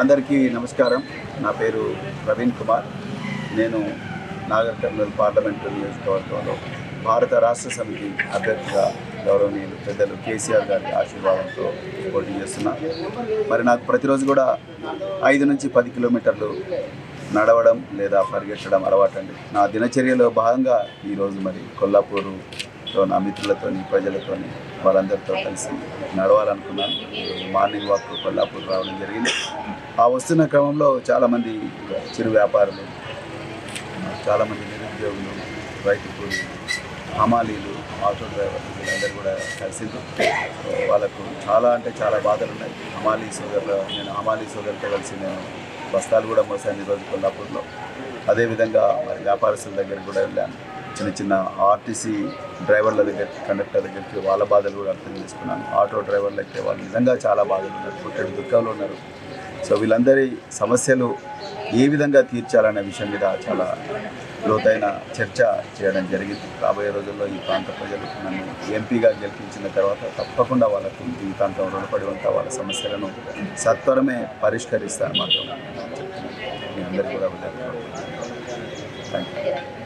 అందరికీ నమస్కారం. నా పేరు ప్రవీణ్ కుమార్. నేను నాగర్ కర్నూలు పార్లమెంటు నియోజకవర్గంలో భారత రాష్ట్ర సమితి అభ్యర్థిగా గౌరవనీయులు పెద్దలు కేసీఆర్ గారి ఆశీర్వాదంతో పోటీ చేస్తున్నాను మరి నాకు ప్రతిరోజు కూడా ఐదు నుంచి పది కిలోమీటర్లు నడవడం లేదా పరిగెత్తడం అలవాటండి. నా దినచర్యలో భాగంగా ఈరోజు మరి కొల్లాపూరు కొల్లాపూరులో నా మిత్రులతోని ప్రజలతోని వాళ్ళందరితో కలిసి నడవాలనుకున్నాను. మార్నింగ్ వాక్ కొల్లాపూర్ రావడం జరిగింది. ఆ వస్తున్న క్రమంలో చాలామంది చిరు వ్యాపారులు చాలామంది నిరుద్యోగులు రైతు కూలీలు హమాలీలు ఆటో డ్రైవర్లు వీళ్ళందరూ కూడా కలిసిండ్రు. వాళ్ళకు చాలా అంటే చాలా బాధలు ఉన్నాయి హమాలీ సోదరులు నేను హమాలీ సోదరులతో కలిసి నేను బస్తాలు కూడా మోసాను ఈరోజు కొల్లాపూర్లో. అదేవిధంగా మరి వ్యాపారస్తుల దగ్గర కూడా వెళ్ళాను. చిన్న చిన్న ఆర్టీసీ డ్రైవర్ల దగ్గర కండక్టర్ దగ్గరికి వాళ్ళ బాధలు కూడా అర్థం చేసుకున్నాను. ఆటో డ్రైవర్లు అయితే వాళ్ళు నిజంగా చాలా బాధలు ఉన్నారు పుట్టడి దుఃఖంలో ఉన్నారు. సో వీళ్ళందరి సమస్యలు ఏ విధంగా తీర్చాలనే విషయం మీద చాలా లోతైన చర్చ చేయడం జరిగింది. రాబోయే రోజుల్లో ఈ ప్రాంత ప్రజలు నన్ను ఎంపీగా గెలిపించిన తర్వాత తప్పకుండా వాళ్ళకు జీవితాంతం రుణపడి ఉంటా వాళ్ళ సమస్యలను సత్వరమే పరిష్కరిస్తాను మాత్రం మీ అందరికీ కూడా